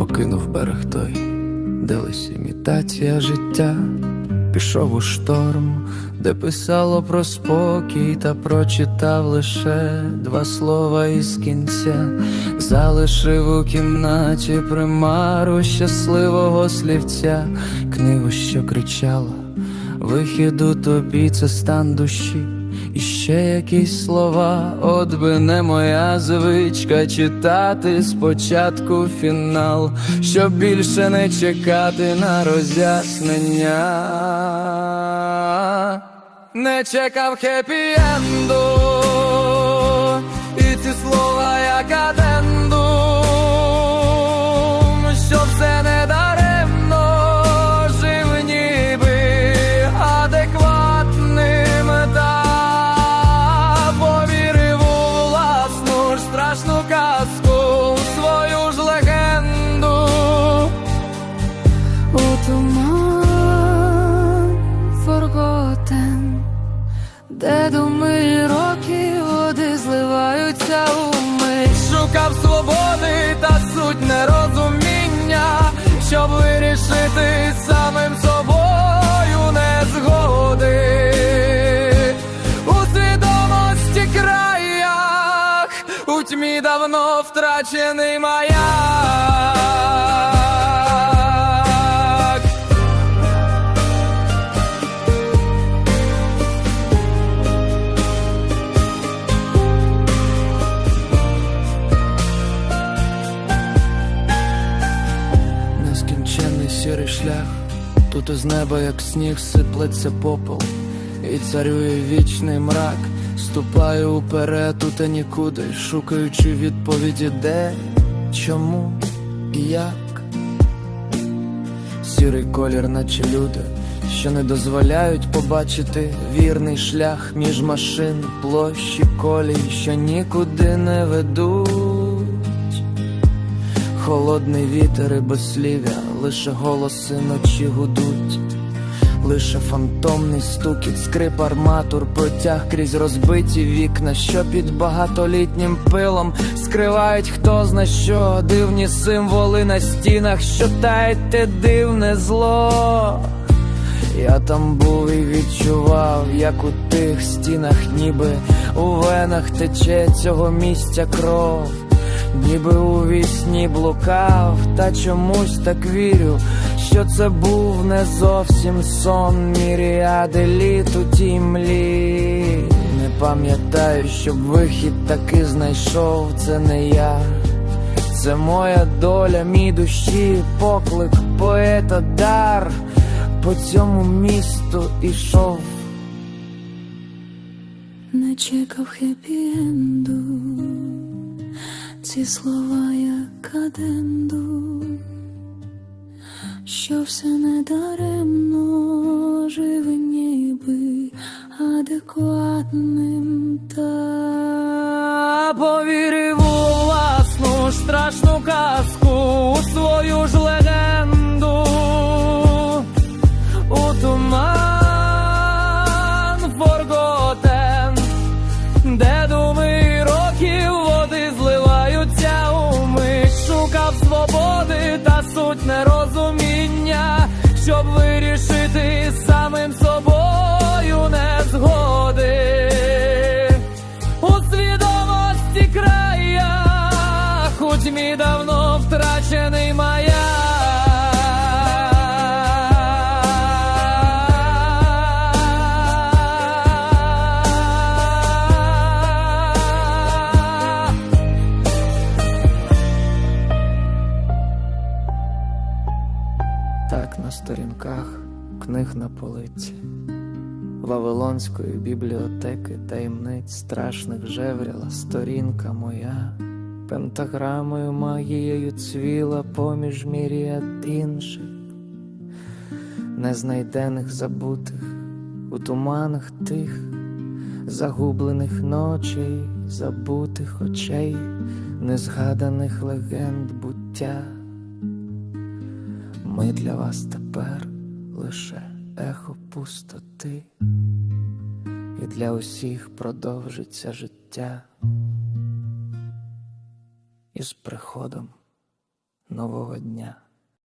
покинув берег той, де лись імітація життя, пішов у шторм, де писало про спокій, та прочитав лише два слова із кінця, залишив у кімнаті примару щасливого слівця, книгу, що кричала, вихіду тобі це стан душі. І ще якісь слова, от би не моя звичка читати спочатку фінал, щоб більше не чекати на роз'яснення. Не чекав хеппі-енду, і ці слова я адендум, У туман forgotten, де думи роки води зливаються у мить. Шукав свободи та суть нерозуміння, щоб вирішити самим собою незгоди. Тьмі давно втрачений маяк. Шлях, тут із неба, як сніг, сиплеться попел, і царює вічний мрак. Ступаю уперед, і нікуди, шукаючи відповіді, де, чому і як. Сірий колір, наче люди, що не дозволяють побачити вірний шлях між машин, площі, колій, що нікуди не ведуть. Холодний вітер і безслів'я, лише голоси ночі гудуть, лише фантомний стукіт, скрип арматур, протяг крізь розбиті вікна, що під багатолітнім пилом скривають хто зна що, дивні символи на стінах, що тають дивне зло. Я там був і відчував, як у тих стінах, ніби у венах тече цього місця кров, ніби у вісні блукав, та чомусь так вірю, що це був не зовсім сон, міріади літ у тій млі. Не пам'ятаю, щоб вихід таки знайшов, це не я. Це моя доля, мій душі, поклик, поета, дар. По цьому місту ішов. Не чекав хеппі-енду, ці слова як аденду, що все не даремно, жив ніби адекватним та повірив щоб вирішити самим собою сторінках книг на полиці, Вавилонської бібліотеки таємниць страшних жевріла сторінка моя, пентаграмою магією цвіла поміж міріад інших, незнайдених забутих у туманах тих, загублених ночей, забутих очей, незгаданих легенд буття. Ми для вас тепер лише ехо пустоти, і для усіх продовжиться життя із приходом нового дня.